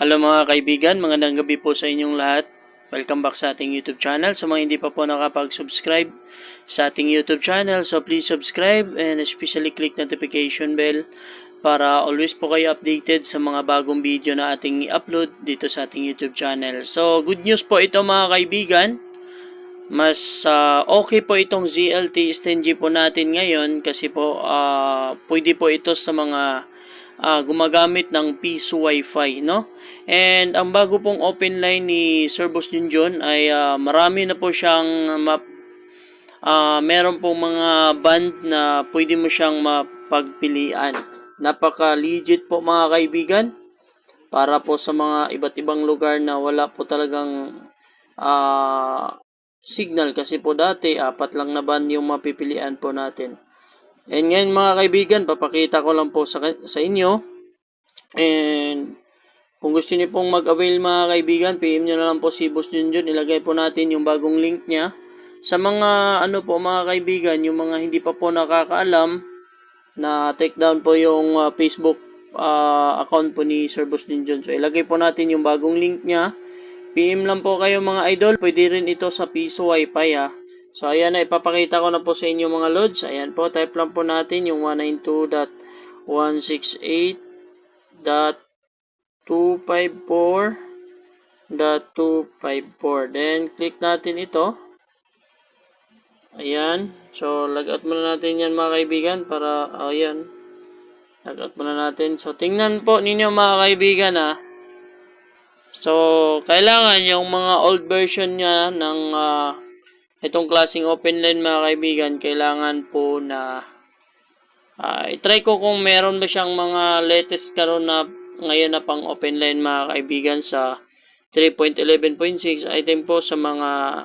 Hello mga kaibigan, magandang gabi po sa inyong lahat. Welcome back sa ating YouTube channel. Sa mga hindi pa po nakapag-subscribe sa ating YouTube channel, so please subscribe and especially click notification bell para always po kayo updated sa mga bagong video na ating i-upload dito sa ating YouTube channel. So good news po ito mga kaibigan. Mas ah, okay po itong ZLT Stengy po natin ngayon kasi po ah, pwede po ito sa mga ah, gumagamit ng piso wifi, no? And ang bago pong open line ni Sir Boss Junjun ay ah, marami na po siyang map ah, meron pong mga band na pwede mo siyang mapagpilian. Napaka legit po mga kaibigan para po sa mga iba't ibang lugar na wala po talagang ah, signal kasi po dati apat lang na band yung mapipilian po natin. And ngayon mga kaibigan, papakita ko lang po sa, sa inyo. And kung gusto niyo pong mag-avail mga kaibigan, PM nyo na lang po si Boss Junjun. Ilagay po natin yung bagong link niya. Sa mga ano po mga kaibigan, yung mga hindi pa po nakakaalam, na take down po yung uh, Facebook uh, account po ni Sir Boss Junjun. So ilagay po natin yung bagong link niya. PM lang po kayo mga idol. Pwede rin ito sa piso wifi ha. So ayan ipapakita ko na po sa inyo mga loads. Ayan po, type lang po natin yung 192.168.254.254. Then click natin ito. Ayan. So logout muna natin yan mga kaibigan para ayan. Logout muna natin. So tingnan po ninyo mga kaibigan ha. So, kailangan yung mga old version niya ng ah, itong klaseng open line mga kaibigan, kailangan po na ah, i-try ko kung meron ba siyang mga latest karon na ngayon na pang open line mga kaibigan sa 3.11.6. I think po sa mga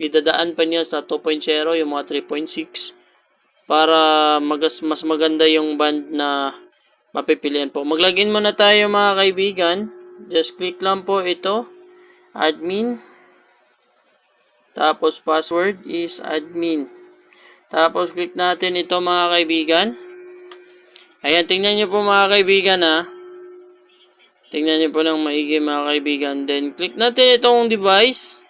idadaan pa niya sa 2.0 yung mga 3.6 para magas, mas maganda yung band na mapipilian po. Maglagin muna tayo mga kaibigan. Just click lang po ito. Admin. Tapos password is admin. Tapos click natin ito mga kaibigan. Ayan, tingnan nyo po mga kaibigan ha. Tingnan nyo po ng maigi mga kaibigan. Then click natin itong device.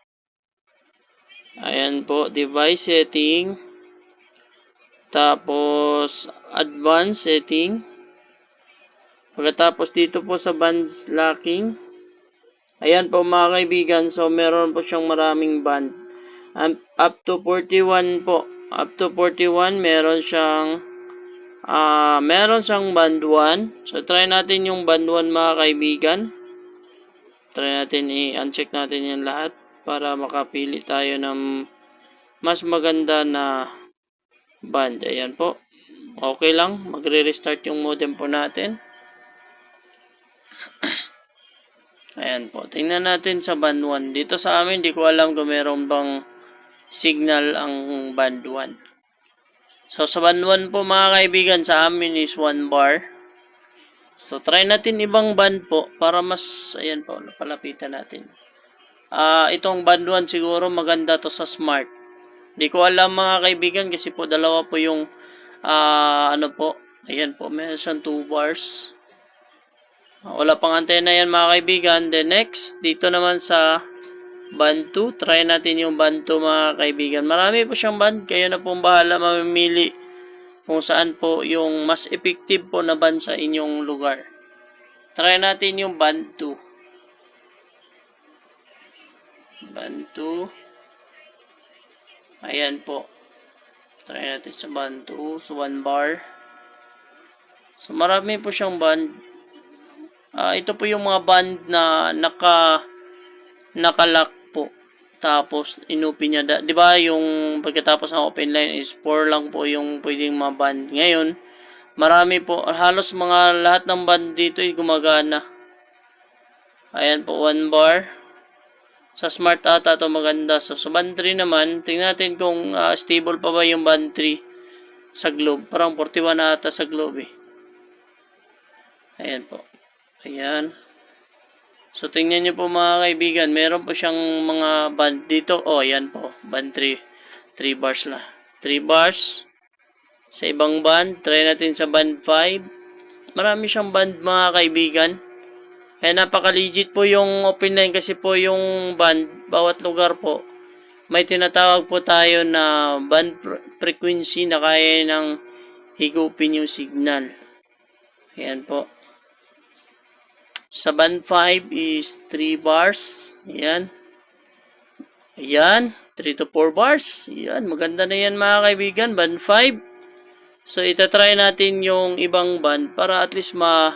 Ayan po, device setting. Tapos advanced setting. Pagkatapos dito po sa bands locking. Ayan po mga kaibigan. So meron po siyang maraming band. Um, up to 41 po. Up to 41 meron siyang ah meron siyang band 1. So try natin yung band 1 mga kaibigan. Try natin i-uncheck natin yan lahat para makapili tayo ng mas maganda na band. Ayan po. Okay lang. Magre-restart yung modem po natin. Ayan po. Tingnan natin sa band 1. Dito sa amin, di ko alam kung meron bang signal ang band 1. So, sa band 1 po mga kaibigan, sa amin is 1 bar. So, try natin ibang band po para mas, ayan po, napalapitan natin. Ah, itong band 1 siguro maganda to sa smart. Di ko alam mga kaibigan kasi po dalawa po yung ah, ano po. Ayan po, meron siyang 2 bars. Wala pang antena yan mga kaibigan. Then next, dito naman sa band 2. Try natin yung band 2 mga kaibigan. Marami po siyang band. Kayo na pong bahala mamimili kung saan po yung mas effective po na band sa inyong lugar. Try natin yung band 2. Band 2. Ayan po. Try natin sa band 2. So, 1 bar. So, marami po siyang band. Ah, ito po yung mga band na naka nakalock po. Tapos inupi niya, 'di ba? Yung pagkatapos ng open line is 4 lang po yung pwedeng ma-band. Ngayon, marami po, halos mga lahat ng band dito ay gumagana. Ayan po, 1 bar. Sa smart ata to maganda. So, sa band 3 naman, tingnan natin kung ah, stable pa ba yung band 3 sa globe. Parang 41 na ata sa globe eh. Ayan po. Ayan. So, tingnan nyo po mga kaibigan. Meron po siyang mga band dito. Oh, ayan po. Band 3. 3 bars la. 3 bars. Sa ibang band. Try natin sa band 5. Marami siyang band mga kaibigan. Kaya napaka-legit po yung open line kasi po yung band, bawat lugar po. May tinatawag po tayo na band fre- frequency na kaya ng higupin yung signal. Ayan po. Sa band 5 is 3 bars. Ayan. Ayan. 3 to 4 bars. Ayan. Maganda na yan mga kaibigan. Band 5. So, itatry natin yung ibang band para at least ma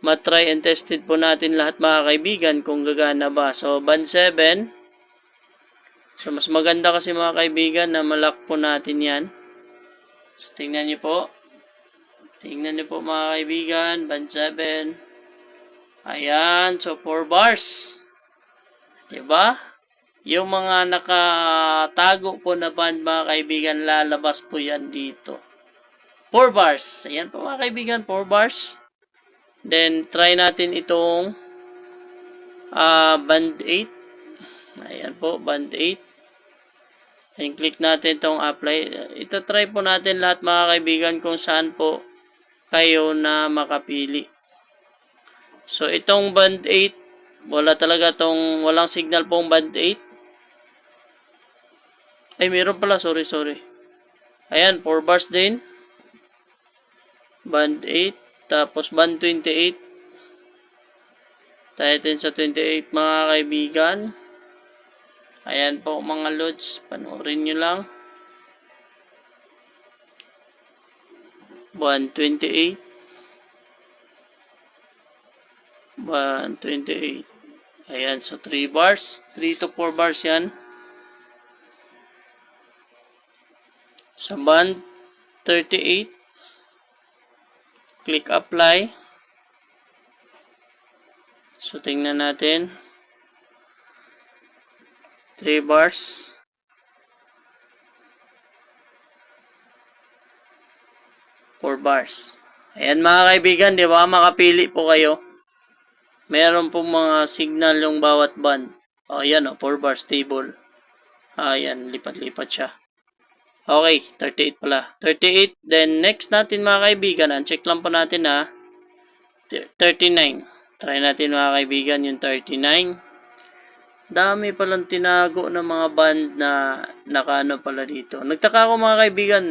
matry and tested po natin lahat mga kaibigan kung gagana ba. So, band 7. So, mas maganda kasi mga kaibigan na malak po natin yan. So, tingnan nyo po. Tingnan nyo po mga kaibigan. Band 7. Ayan. So, 4 bars. Diba? Yung mga nakatago po na band mga kaibigan, lalabas po yan dito. 4 bars. Ayan po mga kaibigan, 4 bars. Then, try natin itong ah, band 8. Ayan po, band 8. Then, click natin itong apply. Ito try po natin lahat mga kaibigan kung saan po kayo na makapili. So itong band 8, wala talaga tong walang signal pong band 8. Ay meron pala, sorry sorry. Ayan, 4 bars din. Band 8, tapos band 28. Tayo din sa 28 mga kaibigan. Ayan po mga lods, panoorin nyo lang. 128 128. Ayan, so 3 bars. 3 to 4 bars yan. Sa band 38, click apply. So tingnan natin. 3 bars. Four bars. Ayan mga kaibigan, di ba? Makapili po kayo. Meron po mga signal yung bawat band. O, yan o. 4 bars table. Ayan, lipat-lipat siya. Okay, 38 pala. 38. Then, next natin mga kaibigan, check lang po natin ha. 39. Try natin mga kaibigan yung 39. Dami palang tinago ng mga band na nakaano pala dito. Nagtaka ako mga kaibigan,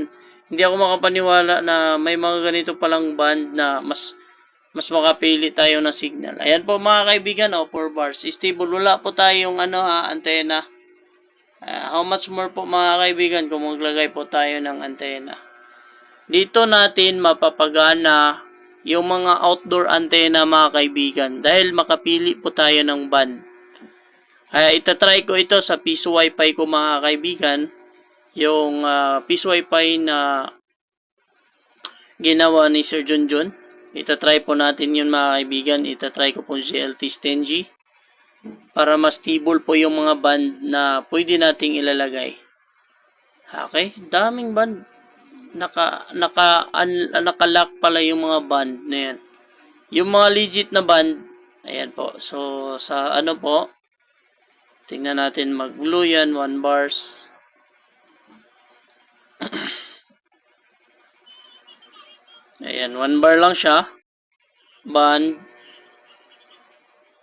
hindi ako makapaniwala na may mga ganito palang band na mas mas makapili tayo ng signal. Ayan po mga kaibigan, oh, 4 bars. Stable, wala po tayong ano ha, antena. Ah, how much more po mga kaibigan kung maglagay po tayo ng antena. Dito natin mapapagana yung mga outdoor antena mga kaibigan dahil makapili po tayo ng band. Kaya itatry ko ito sa Piso Wi-Fi ko mga kaibigan. Yung uh, Piso Wi-Fi na ginawa ni Sir Junjun. Itatry po natin yun mga kaibigan. Itatry ko po si LT Stengy para mas stable po yung mga band na pwede nating ilalagay. Okay, daming band. Naka naka un, naka-lock pala yung mga band na yan. Yung mga legit na band, ayan po. So sa ano po, tingnan natin mag-blue yan, 1 bars. ayan, 1 bar lang siya. Band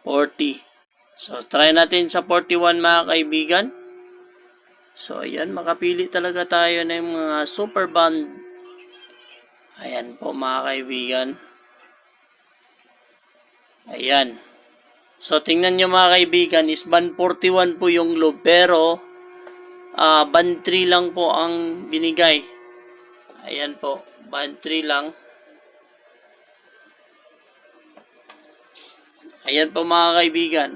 40. So, try natin sa 41 mga kaibigan. So, ayan, makapili talaga tayo ng mga super band. Ayan po mga kaibigan. Ayan. So, tingnan nyo mga kaibigan, is band 41 po yung loop. Pero, ah band 3 lang po ang binigay. Ayan po, band 3 lang. Ayan po mga kaibigan.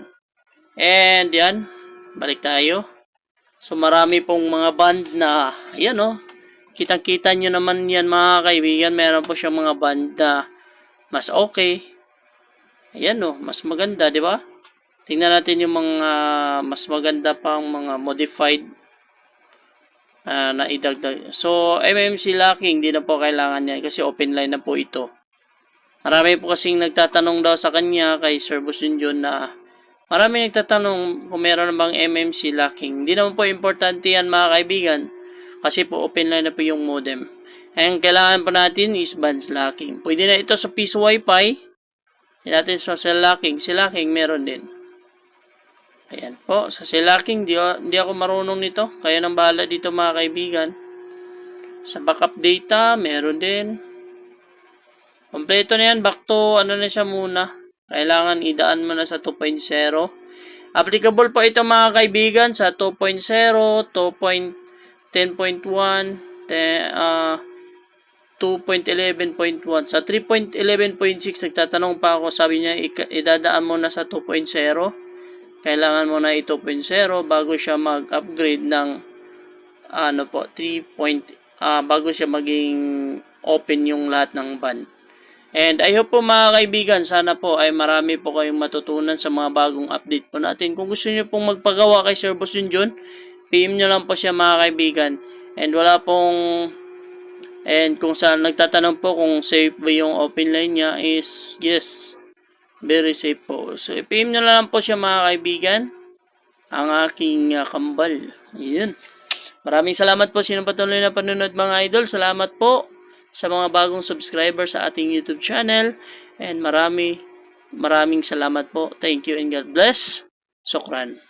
And yan, balik tayo. So marami pong mga band na, ayan oh, kitang-kita nyo naman yan mga kaibigan, meron po siyang mga band na mas okay. Ayan oh, mas maganda, di ba? Tingnan natin yung mga mas maganda pang mga modified uh, na idagdag. So, MMC locking, hindi na po kailangan yan kasi open line na po ito. Marami po kasing nagtatanong daw sa kanya kay Sir Busunjon na marami nagtatanong kung meron bang MMC locking. Hindi naman po importante yan mga kaibigan kasi po open line na po yung modem. Ang kailangan po natin is bands locking. Pwede na ito sa piece wifi. Yan natin sa cell locking. Si locking meron din. Ayan po. Sa cell locking, di ako marunong nito. Kaya nang bahala dito mga kaibigan. Sa backup data, meron din. Kompleto na yan. Back to, ano na siya muna. Kailangan idaan mo na sa 2.0. Applicable po ito mga kaibigan sa 2.0, 2.10.1, te- ah, 2.11.1. Sa 3.11.6 nagtatanong pa ako, sabi niya idadaan mo na sa 2.0. Kailangan mo na i 2.0 bago siya mag-upgrade ng ano po, 3. Point, ah, bago siya maging open yung lahat ng band. And I hope po mga kaibigan, sana po ay marami po kayong matutunan sa mga bagong update po natin. Kung gusto niyo pong magpagawa kay Sir Boss Junjun, PM nyo lang po siya mga kaibigan. And wala pong And kung saan nagtatanong po kung safe ba yung open line niya is yes, very safe po. So i-PM nyo lang po siya mga kaibigan. Ang aking uh, kambal. Ayun. Maraming salamat po sinong patuloy na panonood mga idol. Salamat po sa mga bagong subscriber sa ating YouTube channel. And marami, maraming salamat po. Thank you and God bless. Sokran.